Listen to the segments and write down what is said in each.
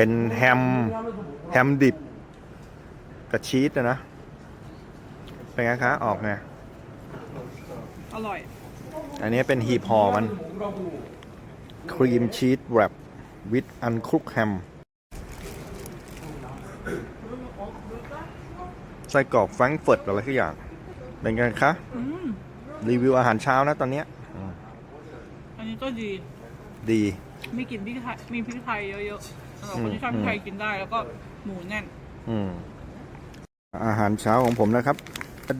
เป็นแฮม แฮมดิบ กับชีสนะนะ เป็นไงคะออกไง อร่อย อันนี้เป็นฮีพอมัน ครีมชีสแรปวิดอันคลุกแฮม ไส้กรอกแฟรงก์เฟิร์ตอะไรทุกอย่าง เป็นไงคะอืมรีวิวอาหารเช้านะตอนเนี้ยอืมอันนี้ก็ดี ดี มีกลิ่นพริกไทยมีพริกไทยเยอะๆ สำหรับคนที่ชอบพริกไทยกินได้แล้วก็หมูแน่น อืม อาหารเช้าของผมนะครับ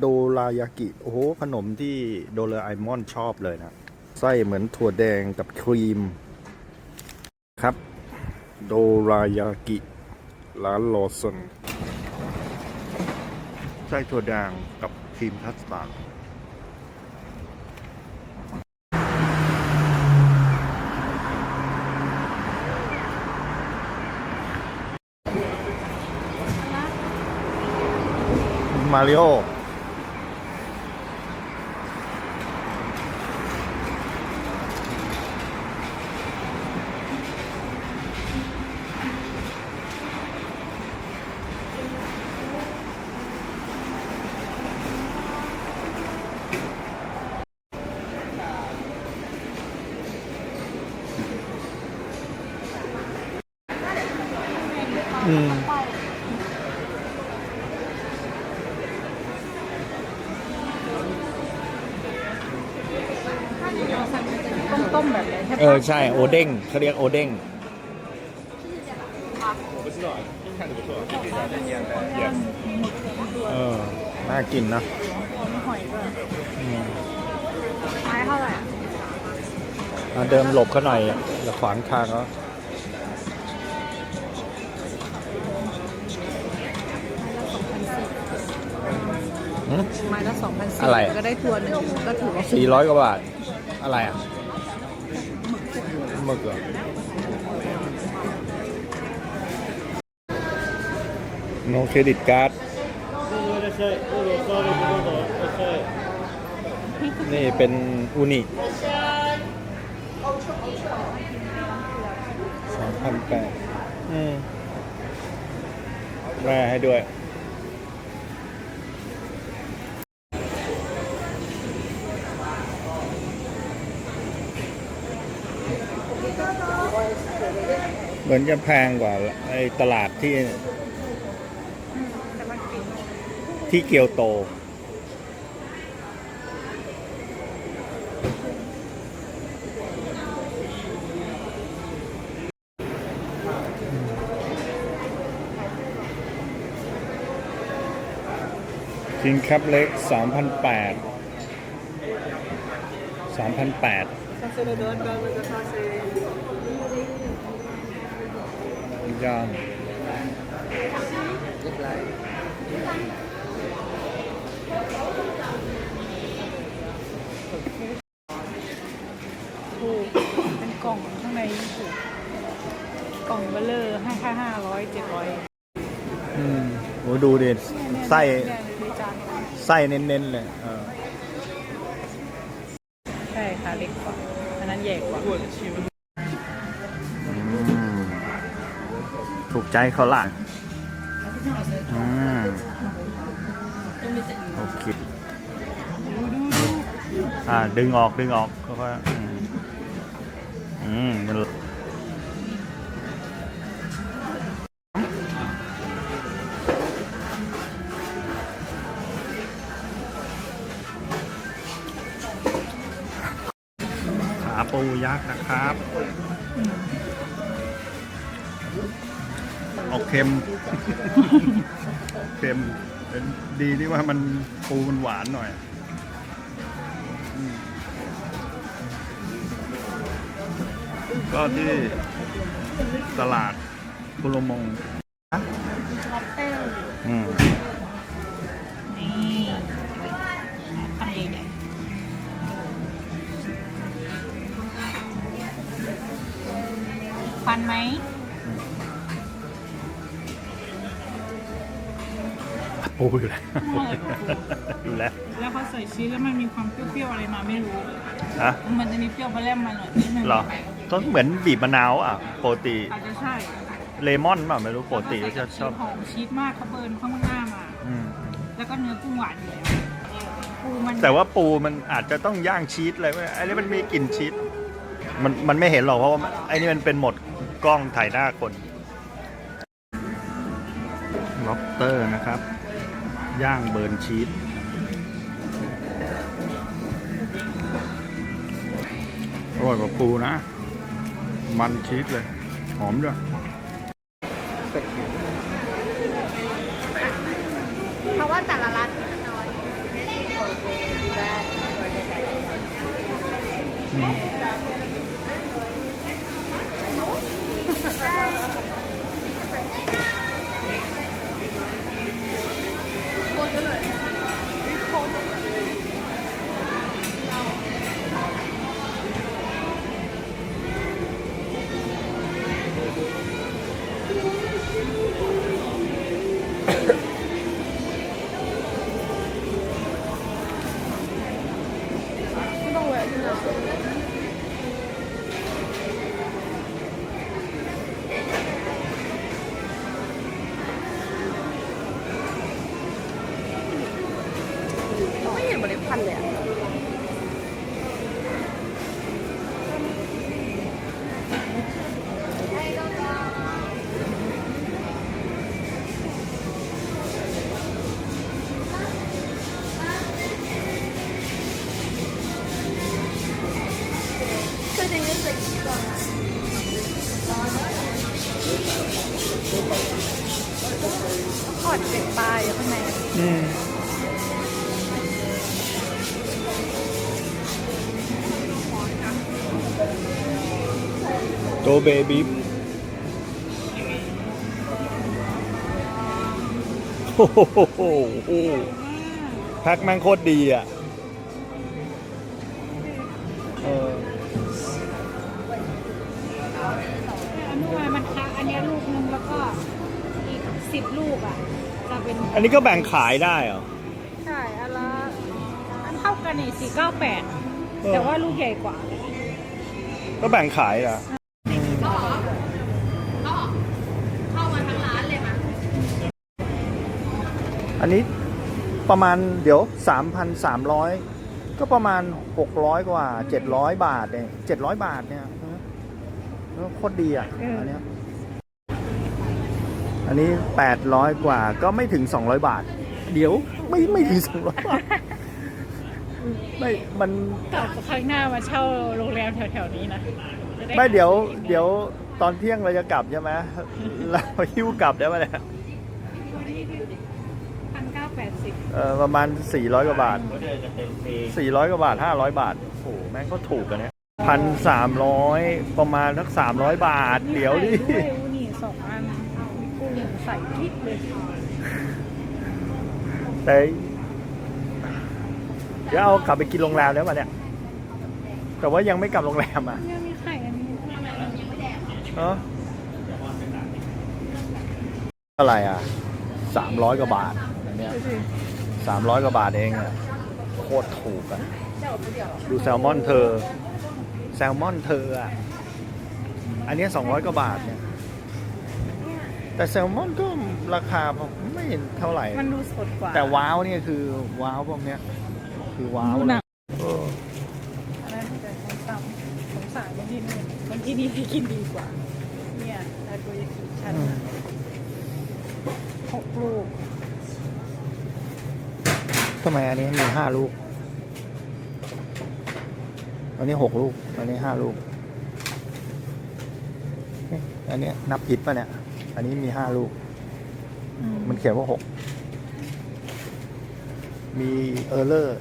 โดรายากิ โอ้โห ขนมที่โดราไอมอนชอบเลยนะ ไส้เหมือนถั่วแดงกับครีม ครับ โดรายากิ ร้านโลสันไส้ถั่วแดงกับครีมคัสตาร์ด มาริโอ อืม ต้มๆแบบนี้ใช่ เอปะอใช่โอเด้งเขาเรียกโอเด้งเออน่ากินนะมีหอยด้วยอืมไม้เท่าไหร่อะอะเดิมหลบเขาหน่อยอย่าขวางทางเขาไม้ละสองพันสี่อะไร ก็ได้ตัวหนึ่งก็ถือว่าสี่ร้อยกว่าบาท อะไรอะห มึกเหรอโนเครดิตการ์ดนี่เป็นอูนิสองพันแปดอืมแร่ให้ด้วย เหมือนจะแพงกว่าไอ้ตลาดที่แต่มันกินที่เกียวโตคิงคัพเล็ก3,008 3,008ซาเซโดนก็มันจะซาเซ ย่างถูกเป็นกล่องข้างในถูกกล่องเบลเลอร์ให้แค่ห้าร้อยเจ็ดร้อยอืมโอ้ดูดิไส้เนี่ยในจานไส้เน้นๆเลยเออใช่ค่ะเล็กกว่าอันนั้นใหญ่กว่า ใจเขาล่ะอืมโอเคอ่าดึงออกดึงออกก็ค่อยๆอืมอืมมันขาปูยักษ์นะครับ เค็ม เค็มเป็นดีที่ว่ามันปูมันหวานหน่อยอืมก็ที่ตลาดพุลมงล็อบสเตอร์อืมนี่ทำใหญ่ๆฟันไหม ปูอยู่แล้วอยู่แล้วแล้วเขาใส่ชีสแล้วมันมีความเปรี้ยวๆอะไรมาไม่รู้ฮะมันจะมีเปรี้ยวปลาแรมมาหน่อยนิดนึงเหรอต้องเหมือนบีบมะนาวอะปกติอาจจะใช่อเลมอนเปล่าไม่รู้ปกติก็จะชอบหอมชีสมากเขาเบิร์นข้างหน้ามา อืมแล้วก็เนื้อกุ้งหวานอยู่แล้วปูมันแต่ว่าปูมันอาจจะต้องย่างชีสอะไรไหมไอ้นี่มันมีกลิ่นชีสมันมันไม่เห็นหรอกเพราะว่าไอ้นี่มันเป็นโหมดกล้องถ่ายหน้าคนล็อบเตอร์นะครับ ย่างเบิร์นชีสอร่อยกว่าปูนะ มันชีสเลย หอมด้วย เบบี้โอ้โหแพ็คแม่งโคตรดีอะเอออันนู้นมันคะอันเนี้ยลูกนึงแล้วก็อีกสิบลูกอะจะเป็นอันนี้ก็แบ่งขายได้เหรอ ใช่อันละอันเท่ากันนี่สี่เก้าแปดเออแต่ว่าลูกใหญ่กว่า ก็แบ่งขายเหรอเนนี้ประมาณเดี๋ยว 3,300 ก็ประมาณ 600 กว่า 700 บาทเอง700 บาทเนี่ยนะแล้วโคตรดีอะอันเนี้ยอันนี้ 800 กว่าก็ไม่ถึง 200 บาท เดี๋ยวไม่ไม่ถึง 200 บาทไม่มันกลับครั้งหน้ามาเช่าโรงแรมแถวๆนี้นะจะไม่เดี๋ยว เดี๋ยวตอนเที่ยงเราจะกลับใช่ไหมเราหิ้วกลับได้ไหมเนี่ย เออประมาณ 400 กว่าบาท 400 กว่าบาท 500 บาท โอ้โห แม่งก็ถูกกันเนี่ยพันสามร้อยประมาณสักสามร้อยบาท เดี๋ยวดิด้วยอูนี่สองอันมีกุ้งใส่พริกเลยแต่เดี๋ยวเอากลับไปกินโรงแรมแล้วมาเนี่ย แต่ว่ายังไม่กลับโรงแรมอะเนี่ยมีไข่อันนี้เอออะไรอะสามร้อยกว่าบาทอันเนี้ยดู สิสามร้อยกว่าบาทเองอะโคตรถูกอะดูแซลมอนเธอ แซลมอนเธออะอันเนี้สองร้อยกว่าบาทเนี่ยแต่แซลมอนก็ราคาไม่เห็นเท่าไหร่ มันดูสดกว่า แต่ว้าวเนี่ยคือว้าวพวกเนี้ย คือว้าวดูหนักเอออันนั้นแต่ส้มตำสงสารคนที่นู่นคนที่นี่ให้กินดีกว่า เนี่ยทาโกยากิชั้นน่ะหกลูก ทำไมอันนี้มีห้าลูก อันนี้หกลูก อันนี้ห้าลูกเอ๊ะอันเนี้ยนับผิดป่ะเนี่ย อันนี้มีห้าลูก มันเขียนว่าหก มีเออร์เลอร์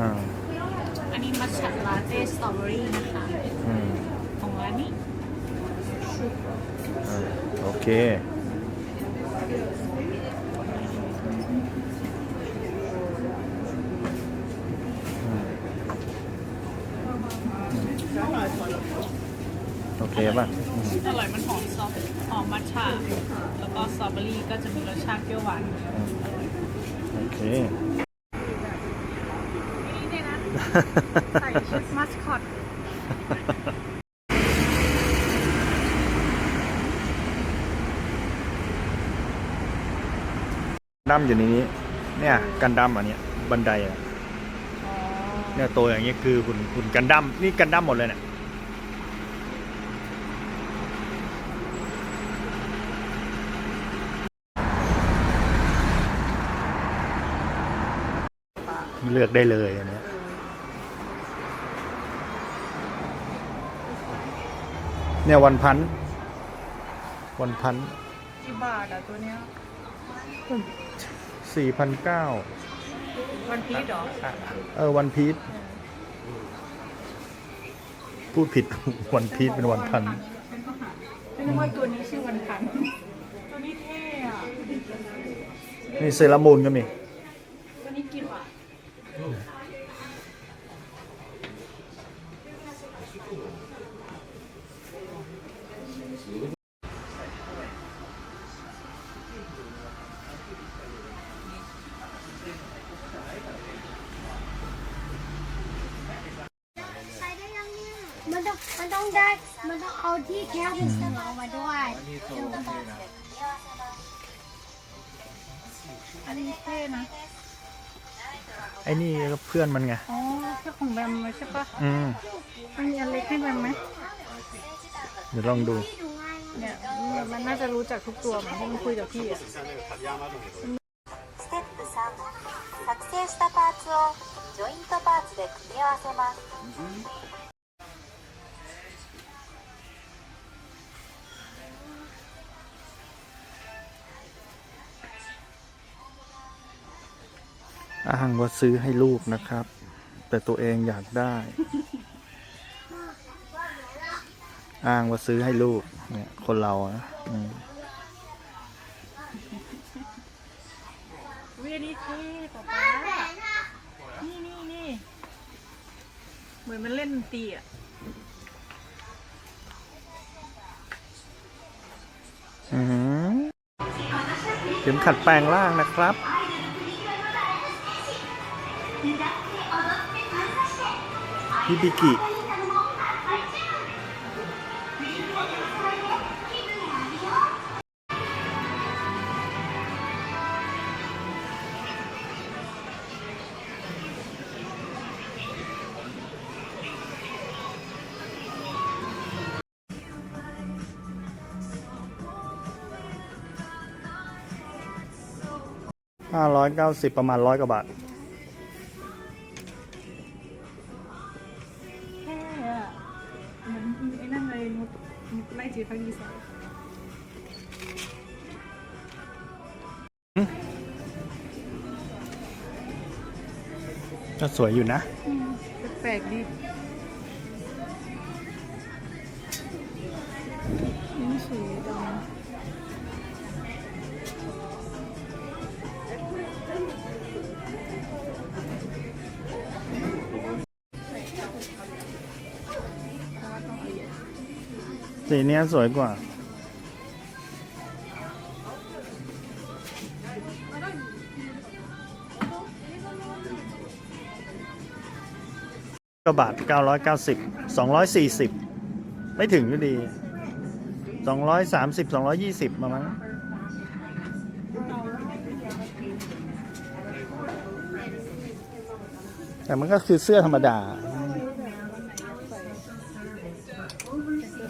อ่า อันนี้มัทฉะลาเต้สตรอเบอรี่นะคะ อืม ของร้านนี้ อ่าโอเค โอเค ป่ะอืมอร่อยมันหอมซอฟหอมมัทฉะแล้วก็สตรอเบอรี่ก็จะมีรสชาติเปรี้ยวหวานอร่อยโอเค นี่เนี่ยนะใส่ชุดมัสคอตดั้มอยู่ในนี้ เนี่ยกันดั้มอันเนี้ยบันไดอะอ๋อเนี่ยตัวอย่างเงี้ยคือหุ่นหุ่นกันดั้มนี่กันดั้มหมดเลยเนี่ย เลือกได้เลยอันเนี้ยเนี่ยวันพันธุ์วันพันกี่บาทอะตัวเนี้ยสี่พันเก้าวันพีชเหรอ เออ วันพีชพูดผิด วันพีชเป็นวันพันธุ์ไม่นึกว่าตัวนี้ชื่อวันพัน ตัวนี้เท่อะนี่เซรามูนก็มี พื่อนมันไง อ๋อแค่ของแบมเลยใช่ปะ อืม มันมีอันเล็กให้แบมไหม เดี๋ยวลองดู เนี่ยมันน่าจะรู้จักทุกตัวเหมือนที่มันคุยกับพี่อะ ステップ3作成したパーツをジョイントパーツで組み合わせます อ้างว่าซื้อให้ลูกนะครับ แต่ตัวเองอยากได้ อ้างว่าซื้อให้ลูก เนี่ย คนเราอะอืมวิอันนี้เท่ป๊าป๊านี่นี่นี่เหมือนมันเล่นดนตรีอะอือหือเข็มขัดแปลงร่างนะครับ ฮิบิกิห้าร้อยเก้าสิบประมาณร้อยกว่าบาท ก็สวยอยู่นะ แปลกๆดีนี่สวยจังสีเนี้ยสวยกว่า ก็บาท 990 240 ไม่ถึงก็ดี 230 220 มามั้งแต่มันก็คือเสื้อธรรมดา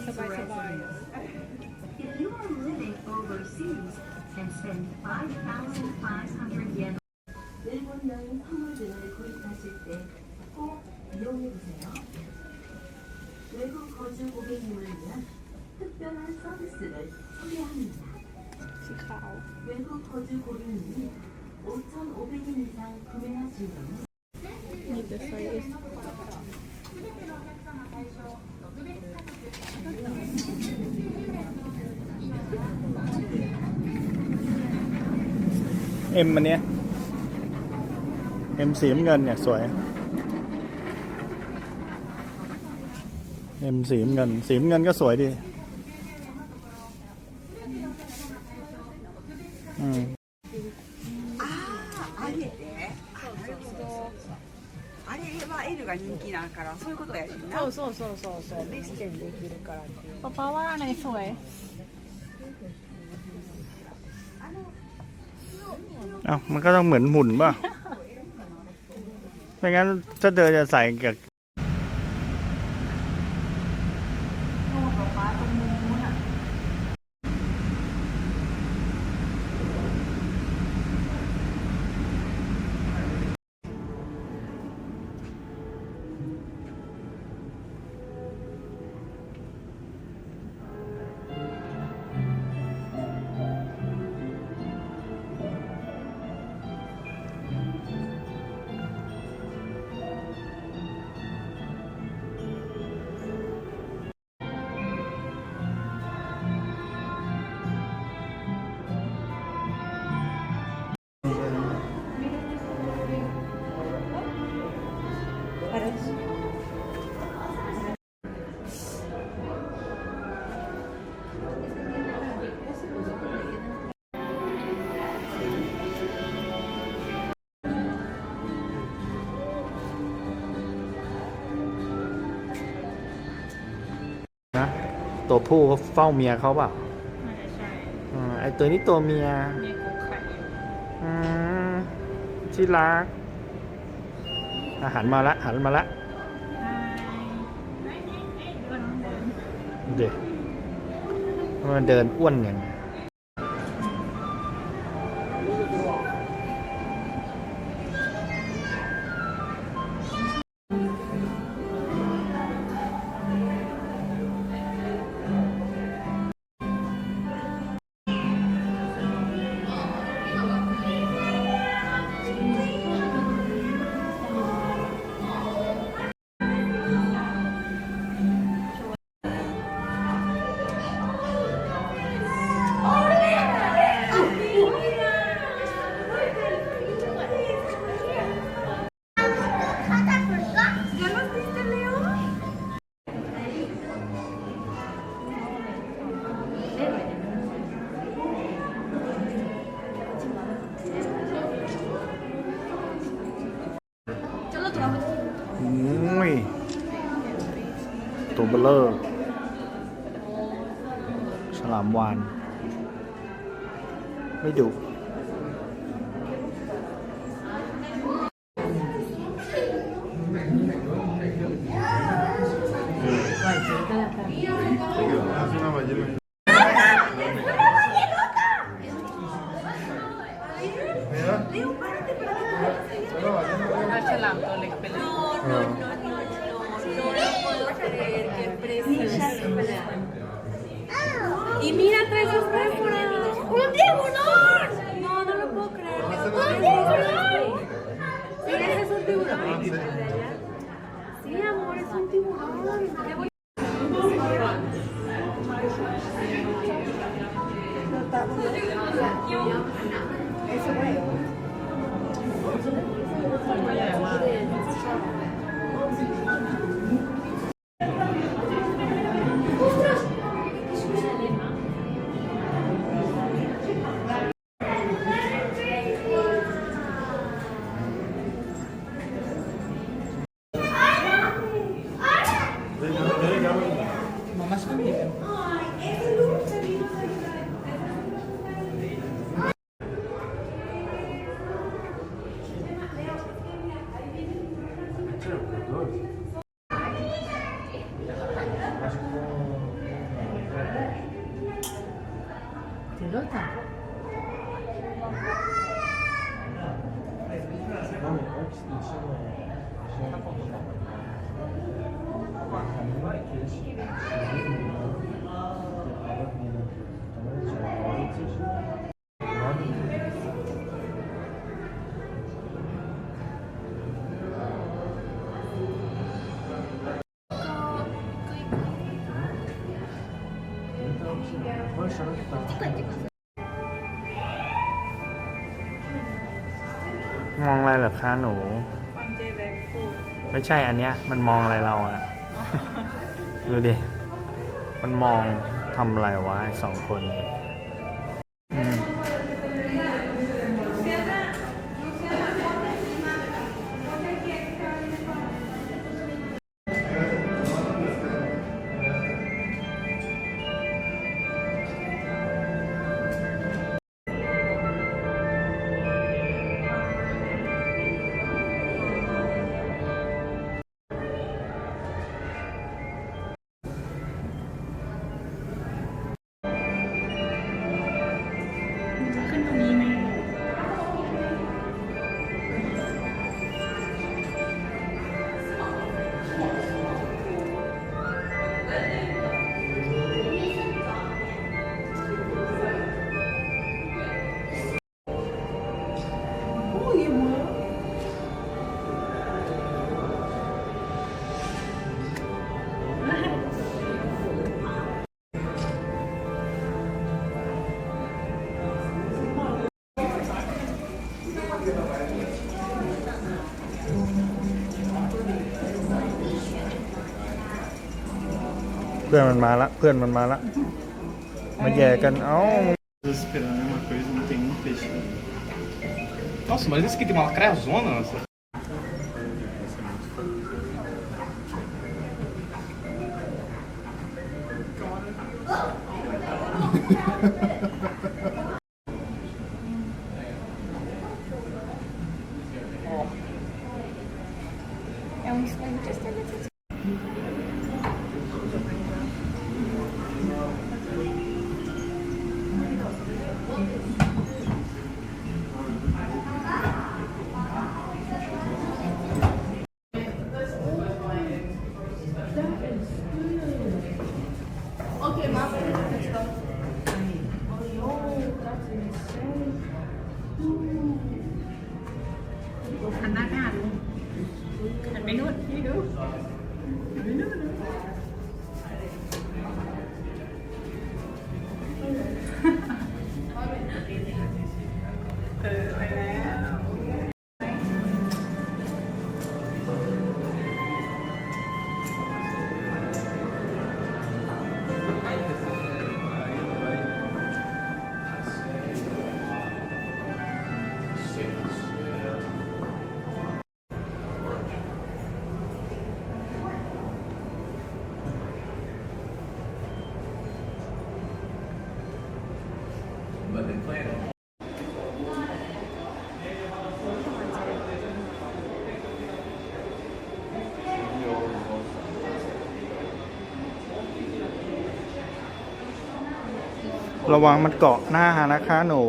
สบายสบายๆ 외부 거주 고객님이 5,500인 이상 구매하실 경우 em anh nhé em xỉm ngân nhạc xoài. Em xỉm ngân xỉm ngân có xoài đi. そうそうそうそうそうできてできるからっていうป๊าป๊าว่าอันไหนสวย เอ้ามันก็ต้องเหมือนหุ่นป่ะ ไม่งั้นถ้าเธอจะใส่กับ ตัวผู้เขาเฝ้าเมียเขาเปล่าน่าจะใช่อ่าไอตัวนี้ตัวเมียมีกูไข่อยู่อืมที่รักอาหารมาละหันมาละก็น้องเดินเด็กมันเดินอ้วนอย่างนี้โเลอร์ ฉลามวาน ไม่ดุฉลามตัวเล็กไปเลย Y mira, trae sus réforas. ¡Un tiburón! No, no lo puedo creer. ¡Un tiburón! Mira, ese es un tiburón. Sí, amor, es un tiburón. มองอะไรเหรอคะหนูฟังเจแบ็คฟูดไม่ใช่อันเนี้ย มันมองอะไรเราอะดูดิ มันมองทำอะไรวะไอ้สองคนอืม พื่อนมันมาละ เพื่อนมันมาละ มาแย่กันเอ้า Esperando a mesma coisa, não tem um peixe. Nossa, mas esse aqui tem uma lacrazona. Nossa. É ระวังมันเกาะหน้านะคะหนู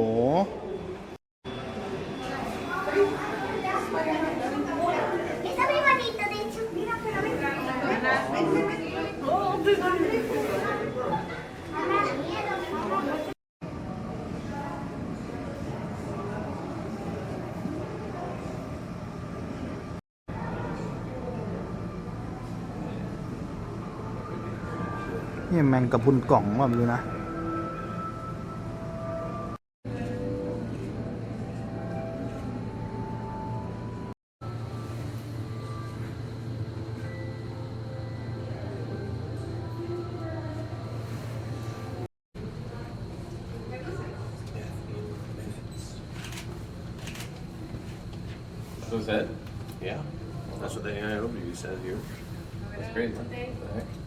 มงกะพรุนกล่องว่าไม่รู้นะ Was that? Yeah. That's what the AIOW said here. That's great. Huh? The heck?